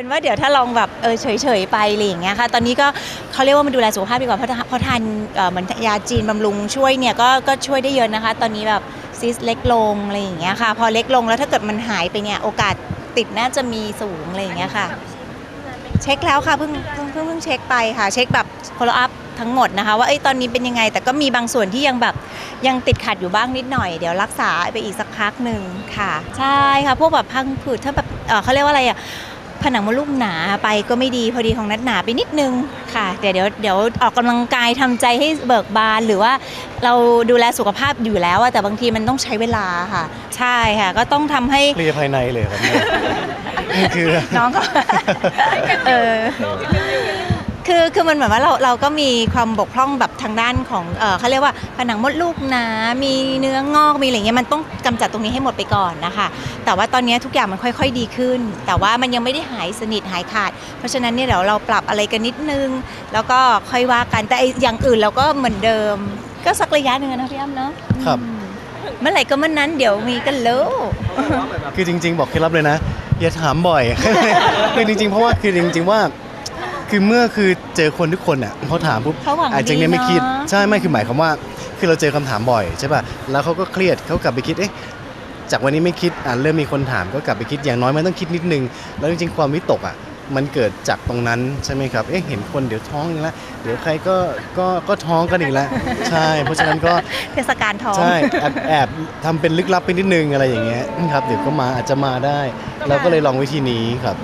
เป็นว่าเดี๋ยวถ้าลองแบบเออเฉยๆไปอะไรอย่างเงี้ยค่ะ ตอนนี้ก็เขาเรียกว่ามันดูแลสุขภาพดีกว่าเพราะทาเพราะทานเหมือนยาจีนบำรุงช่วยเนี่ยก็ก็ช่วยได้เยอะนะคะ ตอนนี้แบบซิสเล็กลงอะไรอย่างเงี้ยค่ะ พอเล็กลงแล้วถ้าเกิดมันหายไปเนี่ยโอกาสติดน่าจะมีสูงอะไรอย่างเงี้ยค่ะ เช็คแล้วค่ะเพิ่งเพิ่งเพิ่งเพิ่งเช็คไปค่ะ เช็คแบบ follow up ทั้งหมดนะคะว่าเอ้ตอนนี้เป็นยังไง แต่ก็มีบางส่วนที่ยังแบบยังติดขัดอยู่บ้างนิดหน่อย เดี๋ยวรักษาไปอีกสักพักหนึ่งค่ะ ใช่ค่ะ พวกแบบพังผืดถ้าแบบเอ่อเขาเรียกว่าอะไรอะ ผนังมดลูกหนาไปก็ไม่ดีพอดีของนัดหนาไปนิดนึงค่ะเดี๋ยวเดี๋ยวเดี๋ยวออกกำลังกายทำใจให้เบิกบานหรือว่าเราดูแลสุขภาพอยู่แล้วอะแต่บางทีมันต้องใช้เวลาค่ะ ใช่ค่ะ ก็ต้องทำให้เคลียร์ภายในเลยครับเนี่ยนี่คือน้องก็เออ คือคือมันเหมือนว่าเราเราก็มีความบกพร่องแบบทางด้านของเออเขาเรียกว่าผนังมดลูกหนามีเนื้องอกมีอะไรเงี้ยมันต้องกำจัดตรงนี้ให้หมดไปก่อนนะคะ แต่ว่าตอนนี้ทุกอย่างมันค่อย ๆ ดีขึ้น แต่ว่ามันยังไม่ได้หายสนิทหายขาด เพราะฉะนั้นเนี่ยเดี๋ยวเราปรับอะไรกันนิดนึง แล้วก็ค่อยว่ากันแต่ไอ้อย่างอื่นเราก็เหมือนเดิม ก็สักระยะหนึ่งอะนะพี่อ้ำเนาะครับอืมเมื่อไหร่ก็เมื่อนั้นเดี๋ยวมีกันแล้ว คือจริง ๆ บอกเคล็ดลับเลยนะ อย่าถามบ่อย คือจริง ๆ เพราะว่าคือจริง ๆ ว่า คือเมื่อคือเจอคนทุกคนอะเขาถามปุ๊บเขาหวังอาจจะเนี่ยไม่คิดดีเนอะ ใช่ไม่คือหมายความว่า คือเราเจอคำถามบ่อยใช่ป่ะแล้วเขาก็เครียดเขากลับไปคิดเอ๊ะจากวันนี้ไม่คิดอะเริ่มมีคนถามก็กลับไปคิดอย่างน้อยมันต้องคิดนิดนึง แล้วจริงๆความวิตกอะมันเกิดจากตรงนั้นใช่ไหมครับเอ๊ะเห็นคนเดี๋ยวท้องอีกแล้วเดี๋ยวใครก็ก็ก็ท้องกันอีกแล้วใช่ เพราะฉะนั้นก็ เทศกาลทอง ใช่แอบแอบทำเป็นลึกลับไปนิดนึงอะไรอย่างเงี้ยครับเดี๋ยวก็มาอาจจะมาได้ เราก็เลยลองวิธีนี้ครับ